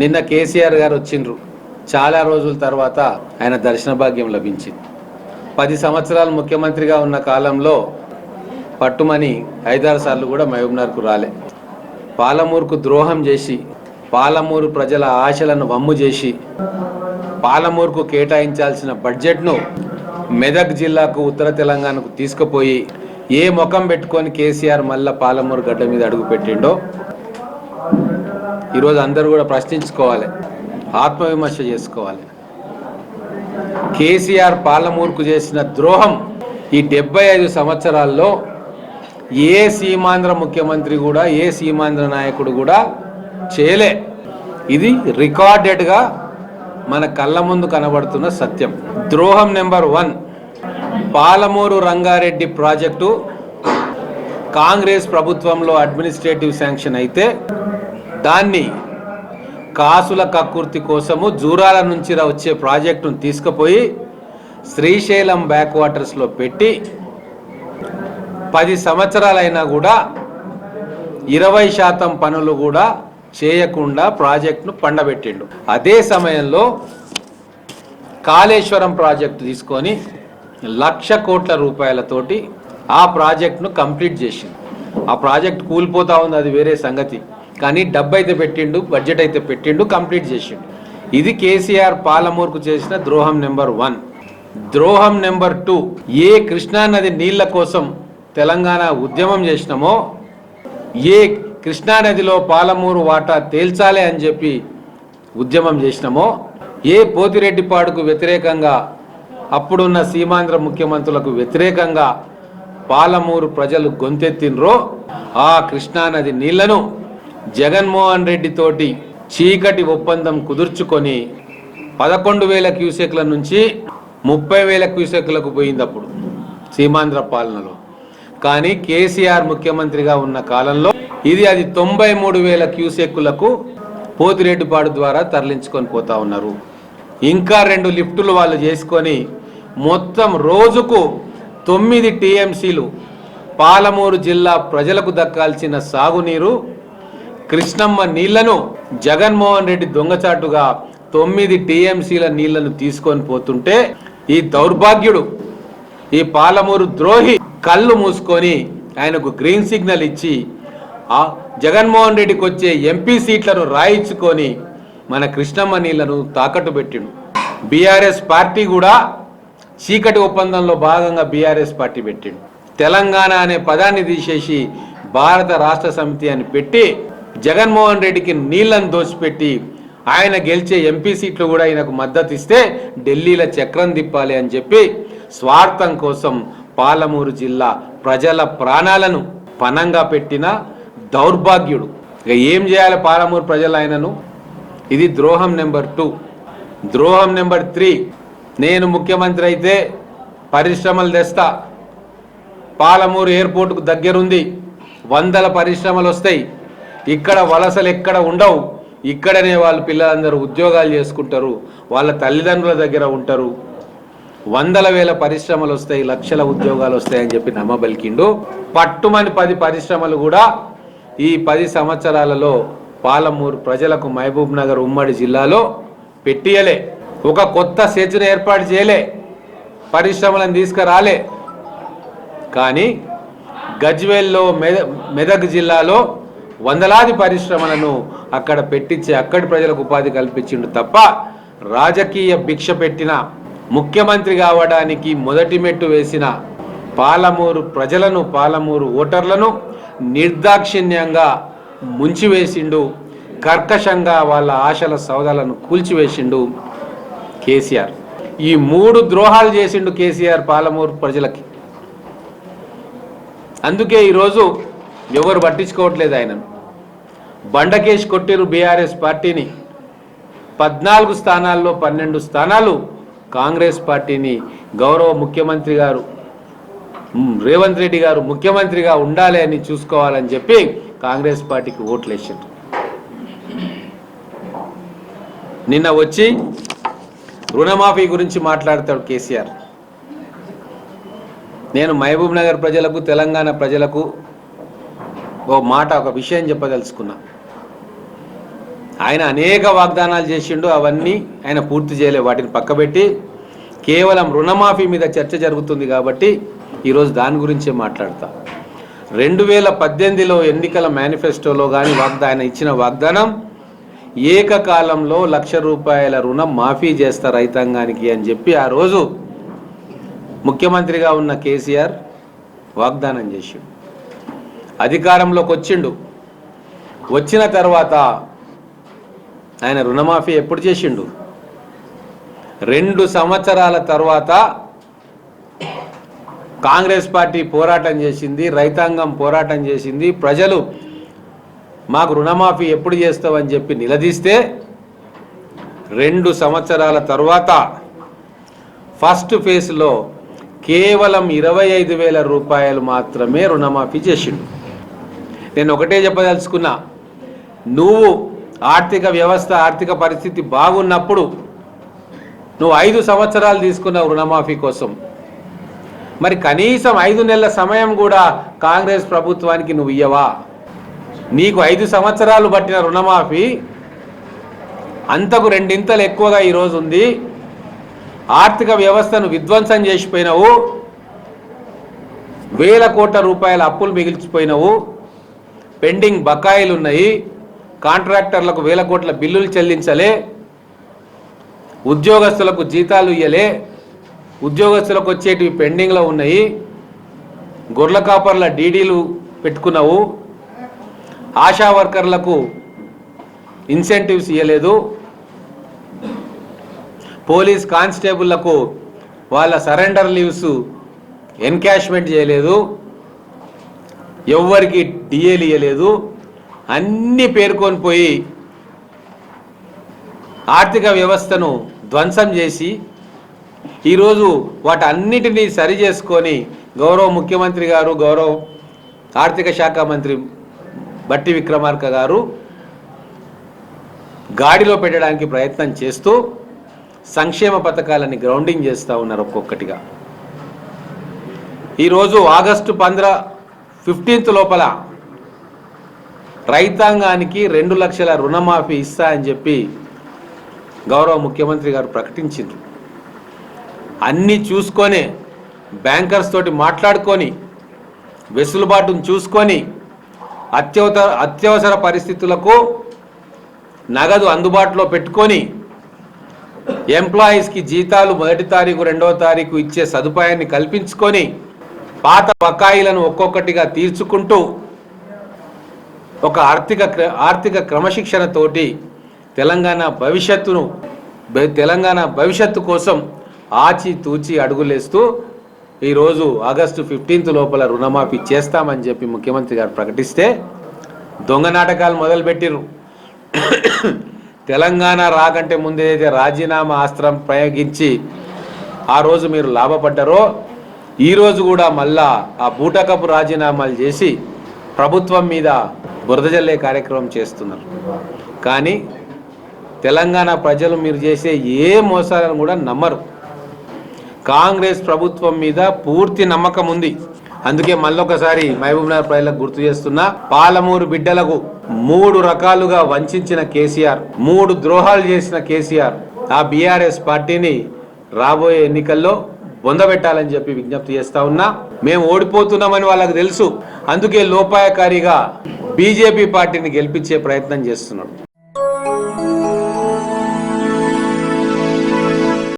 నిన్న కేసీఆర్ గారు వచ్చిండ్రు. చాలా రోజుల తర్వాత ఆయన దర్శన భాగ్యం లభించింది. పది సంవత్సరాలు ముఖ్యమంత్రిగా ఉన్న కాలంలో పట్టుమని ఐదారు సార్లు కూడా మహబూబ్నగర్కు రాలే. పాలమూరుకు ద్రోహం చేసి పాలమూరు ప్రజల ఆశలను వమ్ము చేసి పాలమూరుకు కేటాయించాల్సిన బడ్జెట్ను మెదక్ జిల్లాకు ఉత్తర తెలంగాణకు తీసుకుపోయి ఏ ముఖం పెట్టుకొని కేసీఆర్ మళ్ళా పాలమూరు గడ్డ మీద అడుగు పెట్టిండో ఈరోజు అందరూ కూడా ప్రశ్నించుకోవాలి ఆత్మవిమర్శ చేసుకోవాలి. కేసీఆర్ పాలమూరుకు చేసిన ద్రోహం ఈ డెబ్బై ఐదు సంవత్సరాల్లో ఏ సీమాంధ్ర ముఖ్యమంత్రి కూడా ఏ సీమాంధ్ర నాయకుడు కూడా చేయలే. ఇది రికార్డెడ్గా మన కళ్ళ ముందు కనబడుతున్న సత్యం. ద్రోహం number one Palamuru Rangareddy project Congress ప్రభుత్వంలో అడ్మినిస్ట్రేటివ్ శాంక్షన్ అయితే దాన్ని కాసుల కక్కుర్తి కోసము జూరాల నుంచి వచ్చే ప్రాజెక్టును తీసుకుపోయి శ్రీశైలం బ్యాక్ వాటర్స్లో పెట్టి పది సంవత్సరాలైనా కూడా ఇరవై శాతం పనులు కూడా చేయకుండా ప్రాజెక్టును పండబెట్టిండు. అదే సమయంలో కాళేశ్వరం ప్రాజెక్టు తీసుకొని లక్ష కోట్ల రూపాయలతోటి ఆ ప్రాజెక్టును కంప్లీట్ చేసిండు. ఆ ప్రాజెక్ట్ కూలిపోతా ఉంది అది వేరే సంగతి. కానీ డబ్బు అయితే పెట్టిండు బడ్జెట్ అయితే పెట్టిండు కంప్లీట్ చేసిండు. ఇది కేసీఆర్ పాలమూరుకు చేసిన ద్రోహం నెంబర్ వన్. ద్రోహం నెంబర్ టూ ఏ కృష్ణానది నీళ్ళ కోసం తెలంగాణ ఉద్యమం చేసినామో ఏ కృష్ణానదిలో పాలమూరు వాటా తేల్చాలి అని చెప్పి ఉద్యమం చేసినామో ఏ పోతిరెడ్డిపాడుకు వ్యతిరేకంగా అప్పుడున్న సీమాంధ్ర ముఖ్యమంత్రులకు వ్యతిరేకంగా పాలమూరు ప్రజలు గొంతెత్తినరో ఆ కృష్ణానది నీళ్ళను జగన్మోహన్ రెడ్డి తోటి చీకటి ఒప్పందం కుదుర్చుకొని పదకొండు వేల క్యూసెక్ల నుంచి ముప్పై వేల క్యూసెక్లకు పోయింది అప్పుడు సీమాంధ్ర పాలనలో. కానీ కేసీఆర్ ముఖ్యమంత్రిగా ఉన్న కాలంలో ఇది అది తొంభై మూడు వేల క్యూసెక్కులకు పోతిరెడ్డిపాడు ద్వారా తరలించుకొని పోతా ఉన్నారు. ఇంకా రెండు లిఫ్టులు వాళ్ళు చేసుకొని మొత్తం రోజుకు తొమ్మిది టీఎంసీలు పాలమూరు జిల్లా ప్రజలకు దక్కాల్సిన సాగునీరు కృష్ణమ్మ నీళ్ళను జగన్మోహన్ రెడ్డి దొంగచాటుగా తొమ్మిది టీఎంసీల నీళ్ళను తీసుకొని పోతుంటే ఈ దౌర్భాగ్యుడు ఈ పాలమూరు ద్రోహి కళ్ళు మూసుకొని ఆయనకు గ్రీన్ సిగ్నల్ ఇచ్చి ఆ జగన్మోహన్ రెడ్డికి వచ్చే ఎంపీ సీట్లను రాయించుకొని మన కృష్ణమ్మ నీళ్ళను తాకట్టు పెట్టిండు. బీఆర్ఎస్ పార్టీ కూడా చీకటి ఒప్పందంలో భాగంగా బీఆర్ఎస్ పార్టీ పెట్టిండు. తెలంగాణ అనే పదాన్ని తీసేసి భారత రాష్ట్ర సమితి అని పెట్టి జగన్మోహన్ రెడ్డికి నీళ్ళను దోచిపెట్టి ఆయన గెలిచే ఎంపీ సీట్లు కూడా ఆయనకు మద్దతు ఇస్తే ఢిల్లీలో చక్రం తిప్పాలి అని చెప్పి స్వార్థం కోసం పాలమూరు జిల్లా ప్రజల ప్రాణాలను పనంగా పెట్టిన దౌర్భాగ్యుడు. ఇక ఏం చేయాలి పాలమూరు ప్రజలు ఆయనను ఇది ద్రోహం నెంబర్ టూ. ద్రోహం నెంబర్ త్రీ. నేను ముఖ్యమంత్రి అయితే పరిశ్రమలు తెస్తా. పాలమూరు ఎయిర్పోర్టుకు దగ్గరుంది. వందల పరిశ్రమలు వస్తాయి. ఇక్కడ వలసలు ఎక్కడ ఉండవు. ఇక్కడనే వాళ్ళ పిల్లలందరూ ఉద్యోగాలు చేసుకుంటారు. వాళ్ళ తల్లిదండ్రుల దగ్గర ఉంటారు. వందల వేల పరిశ్రమలు వస్తాయి లక్షల ఉద్యోగాలు వస్తాయని చెప్పి నమ్మబలికిండు. పట్టుమని పది పరిశ్రమలు కూడా ఈ పది సంవత్సరాలలో పాలమూరు ప్రజలకు మహబూబ్ నగర్ ఉమ్మడి జిల్లాలో పెట్టియలే. ఒక కొత్త సెజ్ను ఏర్పాటు చేయలే. పరిశ్రమలను తీసుకురాలే. కానీ గజ్వేల్లో మెద మెదక్ జిల్లాలో వందలాది పరిశ్రమలను అక్కడ పెట్టించి అక్కడి ప్రజలకు ఉపాధి కల్పించిండు తప్ప రాజకీయ భిక్ష పెట్టిన ముఖ్యమంత్రి కావడానికి మొదటి మెట్టు వేసిన పాలమూరు ప్రజలను పాలమూరు ఓటర్లను నిర్దాక్షిణ్యంగా ముంచివేసిండు కర్కశంగా వాళ్ళ ఆశల సౌదాలను కూల్చివేసిండు కేసీఆర్. ఈ మూడు ద్రోహాలు చేసిండు కేసీఆర్ పాలమూరు ప్రజలకి. అందుకే ఈరోజు ఎవరు పట్టించుకోవట్లేదు ఆయనను. బండకేష్ కొట్టిరు బీఆర్ఎస్ పార్టీని పద్నాలుగు స్థానాల్లో పన్నెండు స్థానాలు కాంగ్రెస్ పార్టీని గౌరవ ముఖ్యమంత్రి గారు రేవంత్ రెడ్డి గారు ముఖ్యమంత్రిగా ఉండాలి అని చూసుకోవాలని చెప్పి కాంగ్రెస్ పార్టీకి ఓట్లు నిన్న వచ్చి రుణమాఫీ గురించి మాట్లాడతాడు కేసీఆర్. నేను మహబూబ్ నగర్ ప్రజలకు తెలంగాణ ప్రజలకు ఓ మాట ఒక విషయం చెప్పదలుచుకున్నా. ఆయన అనేక వాగ్దానాలు చేసిండు అవన్నీ ఆయన పూర్తి చేయలే. వాటిని పక్కబెట్టి కేవలం రుణమాఫీ మీద చర్చ జరుగుతుంది కాబట్టి ఈరోజు దాని గురించే మాట్లాడతా. రెండు వేల పద్దెనిమిదిలో ఎన్నికల మేనిఫెస్టోలో కానీ వాగ్దా ఆయన ఇచ్చిన వాగ్దానం ఏకకాలంలో లక్ష రూపాయల రుణం మాఫీ చేస్తా రైతాంగానికి అని చెప్పి ఆ రోజు ముఖ్యమంత్రిగా ఉన్న కేసీఆర్ వాగ్దానం చేసిండు. అధికారంలోకి వచ్చిండు. వచ్చిన తర్వాత ఆయన రుణమాఫీ ఎప్పుడు చేసిండు? రెండు సంవత్సరాల తర్వాత కాంగ్రెస్ పార్టీ పోరాటం చేసింది రైతాంగం పోరాటం చేసింది. ప్రజలు మాకు రుణమాఫీ ఎప్పుడు చేస్తావని చెప్పి నిలదీస్తే రెండు సంవత్సరాల తర్వాత ఫస్ట్ ఫేజ్లో కేవలం ఇరవై ఐదు వేల రూపాయలు మాత్రమే రుణమాఫీ చేసిండు. నేను ఒకటే చెప్పదలుచుకున్నా నువ్వు ఆర్థిక వ్యవస్థ ఆర్థిక పరిస్థితి బాగున్నప్పుడు నువ్వు ఐదు సంవత్సరాలు తీసుకున్నావు రుణమాఫీ కోసం. మరి కనీసం ఐదు నెలల సమయం కూడా కాంగ్రెస్ ప్రభుత్వానికి నువ్వు ఇయ్యవా? నీకు ఐదు సంవత్సరాలు పట్టిన రుణమాఫీ అంతకు రెండింతలు ఎక్కువగా ఈరోజు ఉంది. ఆర్థిక వ్యవస్థను విధ్వంసం చేసిపోయినావు. వేల కోట్ల రూపాయల అప్పులు మిగిల్చిపోయినావు. పెండింగ్ బకాయిలు ఉన్నాయి కాంట్రాక్టర్లకు వేల కోట్ల బిల్లులు చెల్లించలే ఉద్యోగస్తులకు జీతాలు ఇయ్యలే ఉద్యోగస్తులకు వచ్చేటివి పెండింగ్లో ఉన్నాయి గొర్రెల కాపర్ల డీడీలు పెట్టుకున్నావు ఆశా వర్కర్లకు ఇన్సెంటివ్స్ ఇవ్వలేదు పోలీస్ కానిస్టేబుళ్ళకు వాళ్ళ సరెండర్ లీవ్స్ ఎన్కాష్మెంట్ చేయలేదు ఎవ్వరికి డిఏలు ఇవ్వలేదు అన్నీ పేర్కొని పోయి ఆర్థిక వ్యవస్థను ధ్వంసం చేసి ఈరోజు వాటన్నిటినీ సరి చేసుకొని గౌరవ ముఖ్యమంత్రి గారు గౌరవ ఆర్థిక శాఖ మంత్రి బట్టి విక్రమార్క గారు గాడిలో పెట్టడానికి ప్రయత్నం చేస్తూ సంక్షేమ పథకాలని గ్రౌండింగ్ చేస్తూ ఉన్నారు ఒక్కొక్కటిగా. ఈరోజు ఆగస్టు పంద్ర ఫిఫ్టీన్త్ లోపల రైతాంగానికి రెండు లక్షల రుణమాఫీ ఇస్తా అని చెప్పి గౌరవ ముఖ్యమంత్రి గారు ప్రకటించింది అన్నీ చూసుకొని బ్యాంకర్స్ తోటి మాట్లాడుకొని వెసులుబాటును చూసుకొని అత్యవసర అత్యవసర పరిస్థితులకు నగదు అందుబాటులో పెట్టుకొని ఎంప్లాయీస్కి జీతాలు మొదటి తారీఖు రెండవ తారీఖు ఇచ్చే సదుపాయాన్ని కల్పించుకొని పాత బకాయిలను ఒక్కొక్కటిగా తీర్చుకుంటూ ఒక ఆర్థిక క్ర- ఆర్థిక క్రమశిక్షణతోటి తెలంగాణ భవిష్యత్తును తెలంగాణ భవిష్యత్తు కోసం ఆచి తూచి అడుగులేస్తూ ఈరోజు ఆగస్టు ఫిఫ్టీన్త్ లోపల రుణమాఫీ చేస్తామని చెప్పి ముఖ్యమంత్రి గారు ప్రకటిస్తే దొంగ నాటకాలు మొదలుపెట్టిర్రు. తెలంగాణ రాకంటే ముందేదైతే రాజీనామా ఆస్త్రం ప్రయోగించి ఆ రోజు మీరు లాభపడ్డారో ఈరోజు కూడా మళ్ళా ఆ బూటకపు రాజీనామాలు చేసి ప్రభుత్వం మీద బురదజల్లే కార్యక్రమం చేస్తున్నారు. కానీ తెలంగాణ ప్రజలు మీరు చేసే ఏ మోసాలను కూడా నమ్మరు. కాంగ్రెస్ ప్రభుత్వం మీద పూర్తి నమ్మకం ఉంది. అందుకే మళ్ళొకసారి మహబూబ్నగర్ ప్రజలకు గుర్తు చేస్తున్నా పాలమూరు బిడ్డలకు మూడు రకాలుగా వంచిన కేసీఆర్ మూడు ద్రోహాలు చేసిన కేసీఆర్. ఆ బీఆర్ఎస్ పార్టీని రాబోయే ఎన్నికల్లో బొందబెట్టాలని చెప్పి విజ్ఞప్తి చేస్తా ఉన్నా. మేము ఓడిపోతున్నామని వాళ్ళకి తెలుసు. అందుకే లోపాయకారిగా బీజేపీ పార్టీని గెలిపించే ప్రయత్నం చేస్తున్నాడు